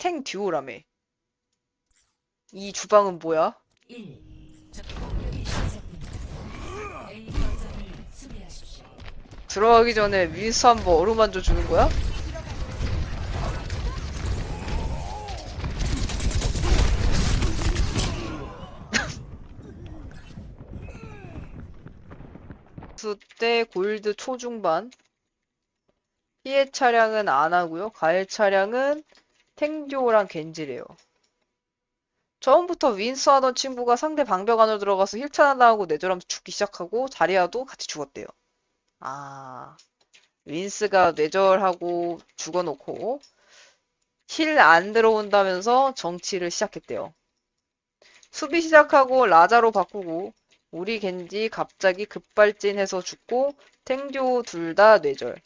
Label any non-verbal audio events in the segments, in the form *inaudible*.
탱 듀오라며. 이 주방은 뭐야? 1. 적 공격이 시작됩니다. A 거점을 수비하십시오. 들어가기 전에 윈스 한번 어루만져 주는 거야? *laughs* 수때 골드 초중반 피해 차량은 안 하고요. 가해 차량은 탱듀오랑 겐지래요. 처음부터 윈스 하던 친구가 상대 방벽 안으로 들어가서 힐 차단당하고 내절하면서 죽기 시작하고 자리아도 같이 죽었대요. 아, 윈스가 뇌절하고 죽어놓고 힐 안 들어온다면서 정치를 시작했대요. 수비 시작하고 라자로 바꾸고 우리 겐지 갑자기 급발진해서 죽고 탱듀 둘 다 뇌절.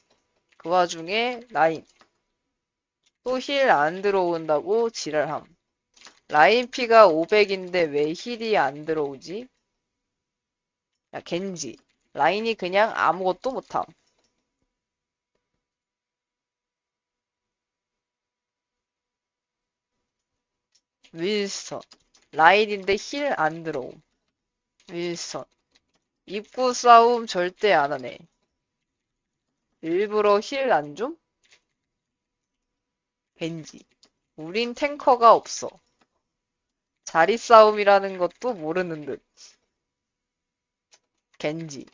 그 와중에 라인 또 힐 안 들어온다고 지랄함. 라인 피가 500인데 왜 힐이 안 들어오지? 야, 겐지. 라인이 그냥 아무것도 못함. 윌선. 라인인데 힐 안 들어옴. 윌선. 입구 싸움 절대 안 하네. 일부러 힐 안 줌? 벤지. 우린 탱커가 없어. 자리 싸움이라는 것도 모르는 듯. 겐지.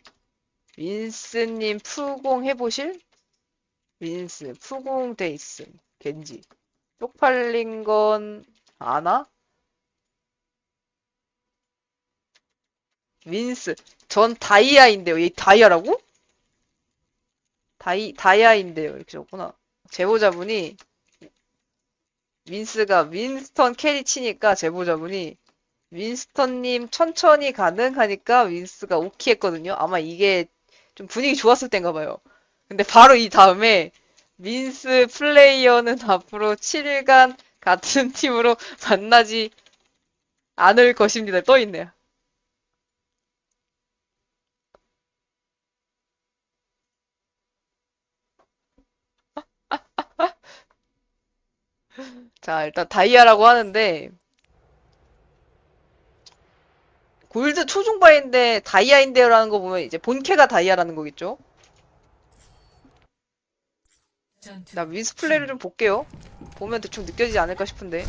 윈스님 푸공 해보실? 윈스, 푸공 돼 있음. 겐지. 쪽팔린 건 아나? 윈스. 전 다이아인데요. 얘 다이아라고? 다이, 다이아인데요. 이렇게 적구나. 제보자분이 윈스가 윈스턴 캐리 치니까 제보자분이 윈스턴님 천천히 가능하니까 윈스가 오케이 했거든요. 아마 이게 좀 분위기 좋았을 땐가 봐요. 근데 바로 이 다음에 윈스 플레이어는 앞으로 7일간 같은 *laughs* 팀으로 만나지 않을 것입니다. 떠 있네요. 자, 일단 다이아라고 하는데 골드 초중반인데 다이아인데요라는 거 보면 이제 본캐가 다이아라는 거겠죠? 나 윈스 플레이를 좀 볼게요. 보면 대충 느껴지지 않을까 싶은데.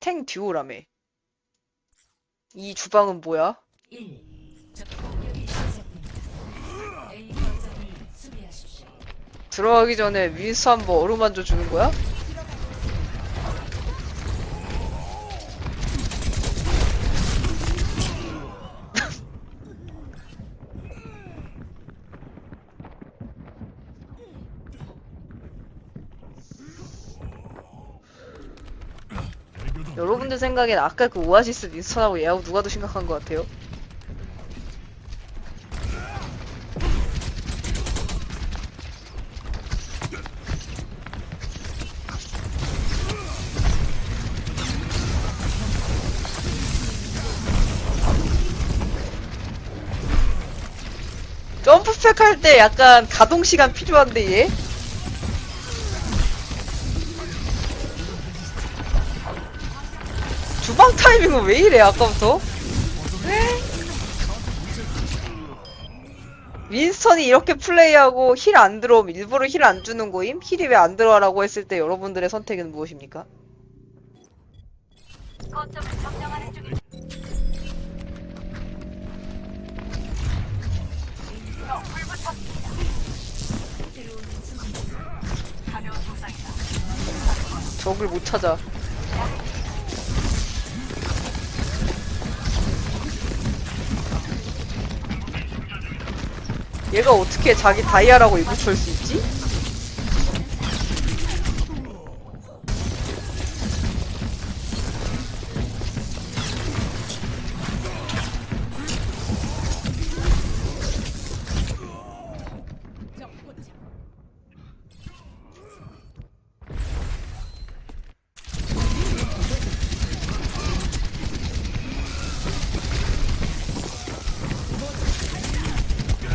탱 듀오라며. 이 주방은 뭐야? 1. 적 공격이 시작됩니다. A 거점을 수비하십시오. 들어가기 전에 윈스 한번 어루만져 주는 거야? *laughs* 여러분들 생각엔 아까 그 오아시스 윈스턴하고 얘하고 누가 더 심각한 것 같아요? 점프팩 할때 약간 가동 시간 필요한데 얘? 주방 타이밍은 왜 이래 아까부터? 윈스턴이 이렇게 플레이하고 힐 안 들어오면 일부러 힐 안 주는 거임? 힐이 왜 안 들어와라고 했을 때 여러분들의 선택은 무엇입니까? 적을 못 찾아. 얘가 어떻게 자기 다이아라고 입을 수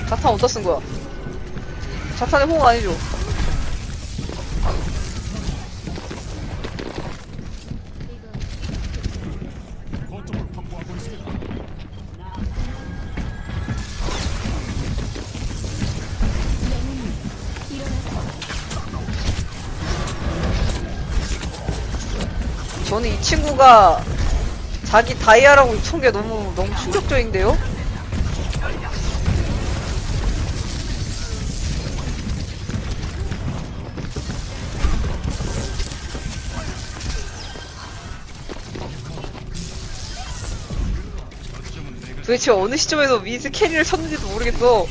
자탄 어디다 쓴 거야? 자탄의 호응 아니죠? 저는 이 친구가 자기 다이아라고 입은 게 너무 너무 충격적인데요? 도대체 어느 시점에서 미스 캐리를 쳤는지도 모르겠어.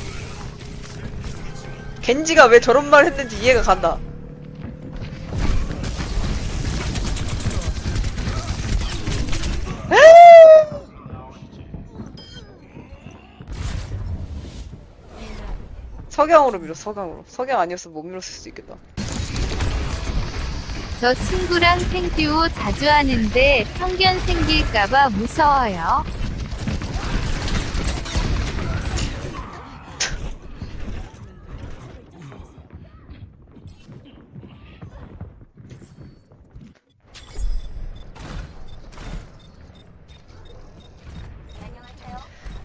겐지가 왜 저런 말 했는지 이해가 간다. *laughs* 석양으로 밀어, 석양으로. 석양 아니었으면 못 밀었을 수도 있겠다. 저 친구랑 탱듀오 자주 하는데 편견 생길까봐 무서워요.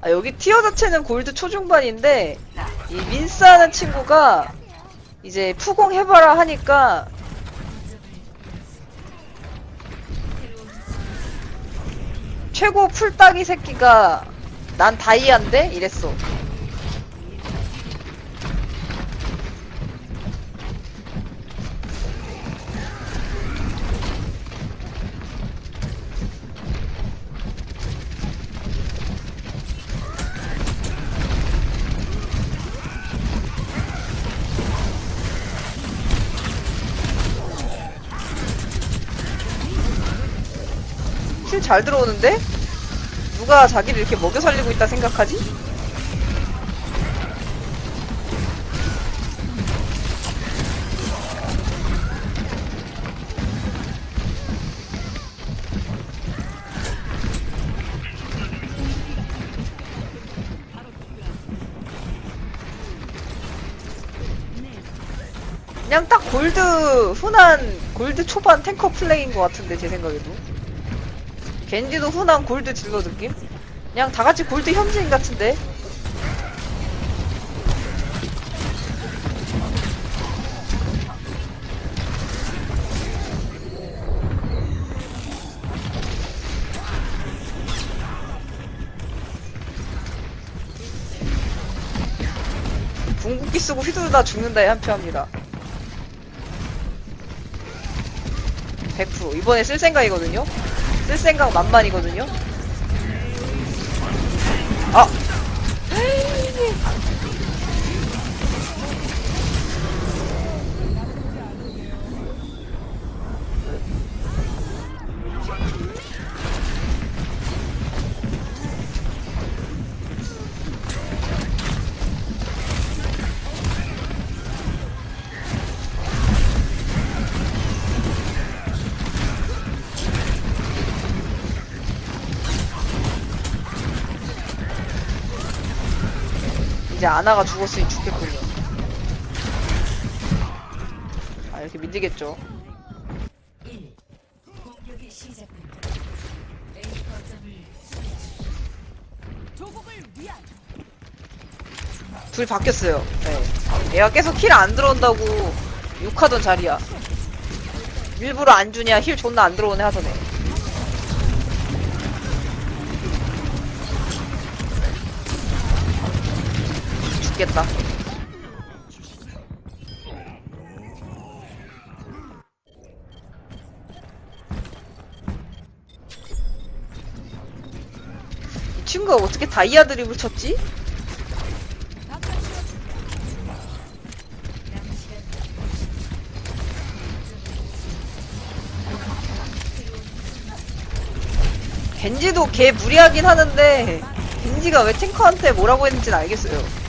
아, 여기 티어 자체는 골드 초중반인데, 이 민스하는 친구가 이제 푸공 해봐라 하니까 최고 풀따기 새끼가 난 다이아인데? 이랬어. 힐 잘 들어오는데? 누가 자기를 이렇게 먹여 살리고 있다 생각하지? 그냥 딱 골드 흔한 골드 초반 탱커 플레이인 것 같은데 제 생각에도 겐지도 흔한 골드 딜러 느낌? 그냥 다 같이 골드 현지인 같은데? 궁극기 쓰고 휘두르다 죽는다에 한 표합니다. 100% 이번에 쓸 생각이거든요? 쓸 생각 만만이거든요? 아! 아나가 죽었으니 죽겠군요. 아, 이렇게 밀리겠죠. 1. 공격이 시작됩니다. A 거점을 수비하십시오. 둘이 바뀌었어요. 네. 얘가 계속 킬안 들어온다고 욕하던 자리야. 일부러 안 주냐, 힐 존나 안 들어오네 하더네. 죽겠다. 이 친구가 어떻게 다이아 드립을 쳤지? 겐지도 걔 무리하긴 하는데 겐지가 왜 탱커한테 뭐라고 했는지는 알겠어요.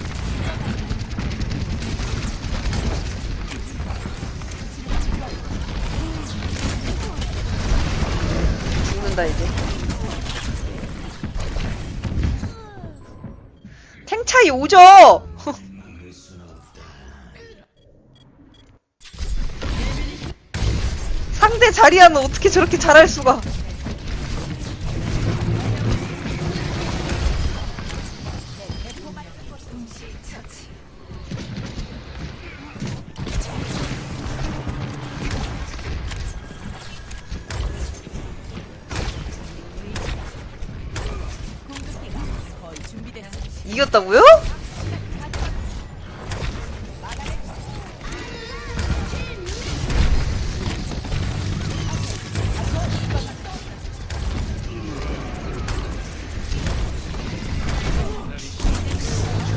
된다 이제. 탱차이 오죠? *laughs* 상대 자리하면 어떻게 저렇게 잘할 수가? 이겼다고요?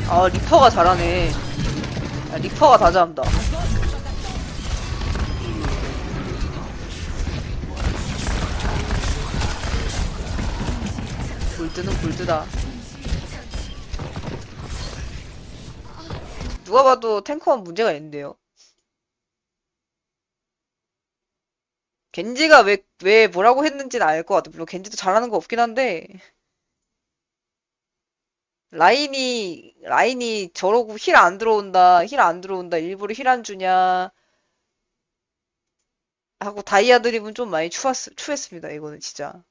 아 리퍼가 잘하네. 아, 리퍼가 다 잘한다. 골드는 골드다. 누가 봐도 탱커는 문제가 있는데요. 겐지가 왜, 왜 뭐라고 했는지는 알 것 같아. 물론 겐지도 잘하는 거 없긴 한데. 라인이, 라인이 저러고 힐 안 들어온다, 힐 안 들어온다, 일부러 힐 안 주냐. 하고 다이아 드립은 좀 많이 추했, 추했습니다. 이거는 진짜.